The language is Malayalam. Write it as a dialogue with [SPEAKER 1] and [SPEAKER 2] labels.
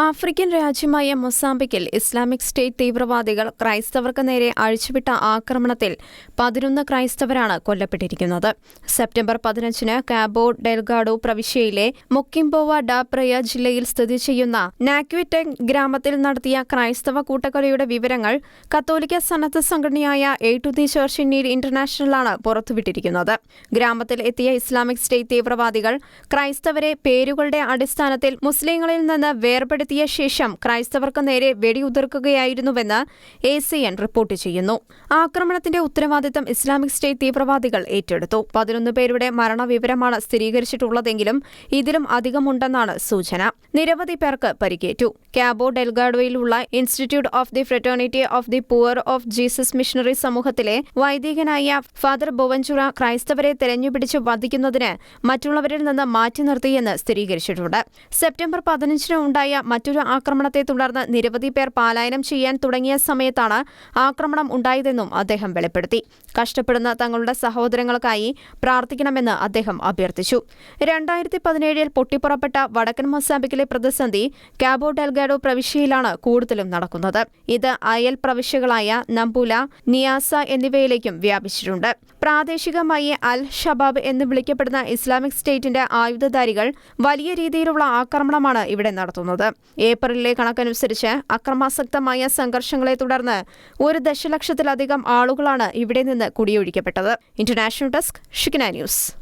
[SPEAKER 1] ആഫ്രിക്കൻ രാജ്യമായ മൊസാംബിക്കിൽ ഇസ്ലാമിക് സ്റ്റേറ്റ് തീവ്രവാദികൾ ക്രൈസ്തവർക്ക് നേരെ അഴിച്ചുവിട്ട ആക്രമണത്തിൽ പതിനൊന്ന് ക്രൈസ്തവരാണ് കൊല്ലപ്പെട്ടിരിക്കുന്നത്. സെപ്റ്റംബർ പതിനഞ്ചിന് കാബോ ഡെൽഗാഡോ പ്രവിശ്യയിലെ മുക്കിംബോവ ഡാപ്രയ ജില്ലയിൽ സ്ഥിതി ചെയ്യുന്ന നാക്വിറ്റെക് ഗ്രാമത്തിൽ നടത്തിയ ക്രൈസ്തവ കൂട്ടക്കൊലയുടെ വിവരങ്ങൾ കത്തോലിക്ക സന്നദ്ധ സംഘടനയായ aid to the church need ഇന്റർനാഷണലാണ് പുറത്തുവിട്ടിരിക്കുന്നത്. ഗ്രാമത്തിൽ എത്തിയ ഇസ്ലാമിക് സ്റ്റേറ്റ് തീവ്രവാദികൾ ക്രൈസ്തവരെ പേരുകളുടെ അടിസ്ഥാനത്തിൽ മുസ്ലിങ്ങളിൽ നിന്ന് വേർപെടുത്തിയ ശേഷം ക്രൈസ്തവർക്ക് നേരെ വെടിയുതിർക്കുകയായിരുന്നുവെന്ന് എ സി എൻ റിപ്പോർട്ട് ചെയ്യുന്നു. ആക്രമണത്തിന്റെ ഉത്തരവാദിത്തം ഇസ്ലാമിക് സ്റ്റേറ്റ് തീവ്രവാദികൾ ഏറ്റെടുത്തു. പതിനൊന്ന് പേരുടെ മരണവിവരമാണ് സ്ഥിരീകരിച്ചിട്ടുള്ളതെങ്കിലും ഇതിലും അധികമുണ്ടെന്നാണ് സൂചന. നിരവധി പേർക്ക് പരിക്കേറ്റു. Cabo ഡെൽഗാഡോയിലുള്ള institute of the fraternity of the poor of Jesus missionary സമൂഹത്തിലെ വൈദികനായ ഫാദർ ബൊവഞ്ചുറ ക്രൈസ്തവരെ തെരഞ്ഞുപിടിച്ച് വധിക്കുന്നതിന് മറ്റുള്ളവരിൽ നിന്ന് മാറ്റി നിർത്തിയെന്ന് സ്ഥിരീകരിച്ചിട്ടുണ്ട്. സെപ്റ്റംബർ പതിനഞ്ചിന് ഉണ്ടായ മറ്റൊരു ആക്രമണത്തെ തുടർന്ന് നിരവധി പേർ പലായനം ചെയ്യാൻ തുടങ്ങിയ സമയത്താണ് ആക്രമണം ഉണ്ടായതെന്നും അദ്ദേഹം വെളിപ്പെടുത്തി. കഷ്ടപ്പെടുന്ന തങ്ങളുടെ സഹോദരങ്ങൾക്കായി പ്രാർത്ഥിക്കണമെന്ന് അദ്ദേഹം അഭ്യർത്ഥിച്ചു. രണ്ടായിരത്തി പതിനേഴിൽ പൊട്ടിപ്പുറപ്പെട്ട വടക്കൻ മൊസാബിക്കിലെ പ്രതിസന്ധി കാബോ ഡെൽഗാഡോ പ്രവിശ്യയിലാണ് കൂടുതലും നടക്കുന്നത്. ഇത് അയൽ പ്രവിശ്യകളായ നമ്പൂല നിയാസ എന്നിവയിലേക്കും വ്യാപിച്ചിട്ടുണ്ട്. പ്രാദേശികമായി അൽ ഷബാബ് എന്ന് വിളിക്കപ്പെടുന്ന ഇസ്ലാമിക് സ്റ്റേറ്റിന്റെ ആയുധധാരികൾ വലിയ രീതിയിലുള്ള ആക്രമണമാണ് ഇവിടെ നടത്തുന്നത്. ഏപ്രിലിലെ കണക്കനുസരിച്ച് അക്രമാസക്തമായ സംഘർഷങ്ങളെ തുടർന്ന് ഒരു ദശലക്ഷത്തിലധികം ആളുകളാണ് ഇവിടെ നിന്ന് കുടിയൊഴിക്കപ്പെട്ടത്. ഇന്റർനാഷണൽ ഡെസ്ക് ഷിക്കന ന്യൂസ്.